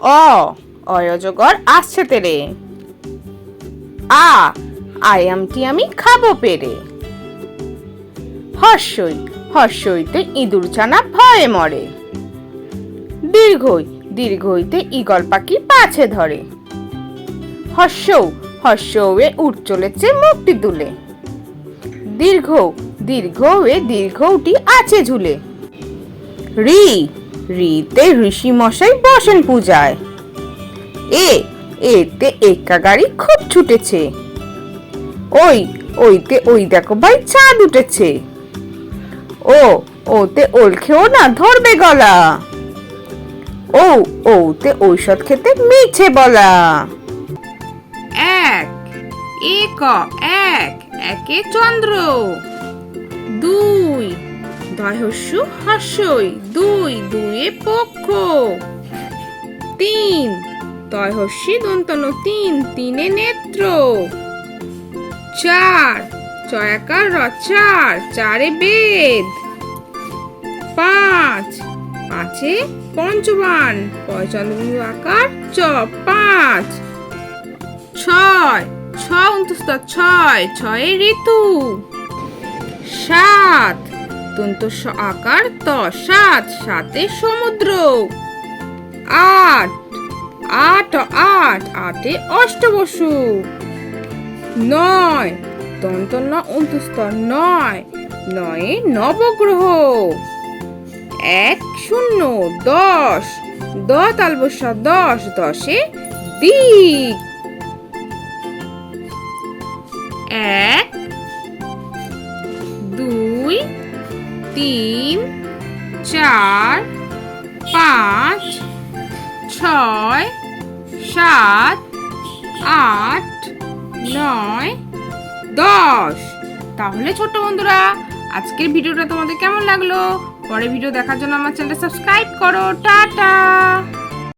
অ অয়জগর আসছে তেরে। আ আয়ামটি আমি খাব পেরে? হর্ষই, হর্ষইতে ইঁদুর ছানা ভয়ে মরে। দীর্ঘই, দীর্ঘইতে ঈগল পাখি পাছে ধরে। হর্ষৌ হর্ষৌয়ে উঠ চলেছে মুক্তি তুলে। দীর্ঘ দীর্ঘয়ে দীর্ঘটি আছে ঝুলে। রি রিতে ঋষি মশাই বসেন পূজায়। এ, এতে একা গাড়ি খুব ছুটেছে। ওই, ওইতে ওই দেখো ভাই চাঁদ উঠেছে। ও, ওতে ওল খেও না ধরবে গলা। ও, ওতে ঔষধ খেতে মিছে বলা। এক এক এক, একে চন্দ্র। দুই দয়স্যু হাস্যই। দুই দুয়ে পক্ষ। তিন দয়স্যি দন্তন তিন, তিনে নেত্র। চার, চয়াকার র চার চারে বেদ। পাঁচ, পাঁচে পঞ্চবান পয়চন্দ্রবিন্দু আকার, চ, পাঁচ। ছয়, ছ অন্তস্থ, ছয়, ছয়ে ঋতু। সাত তন্ত স আকার ত সাত সাতে সমুদ্র। আট। আট আট, আটে অষ্টবসু। নয়। দন্ত ন অন্তস্থ নয়। নয়ে নবগ্রহ। এক, শূন্য, দশ। দ তালবসা দশ। দশে দিক। এক তিন, চার, পাঁচ, ছয়, সাত, আট, নয়, দশ। তাহলে ছোট বন্ধুরা, আজকের ভিডিওটা তোমাদের কেমন লাগল? পরে ভিডিও দেখার জন্য আমার চ্যানেলটা সাবস্ক্রাইব করো। টাটা!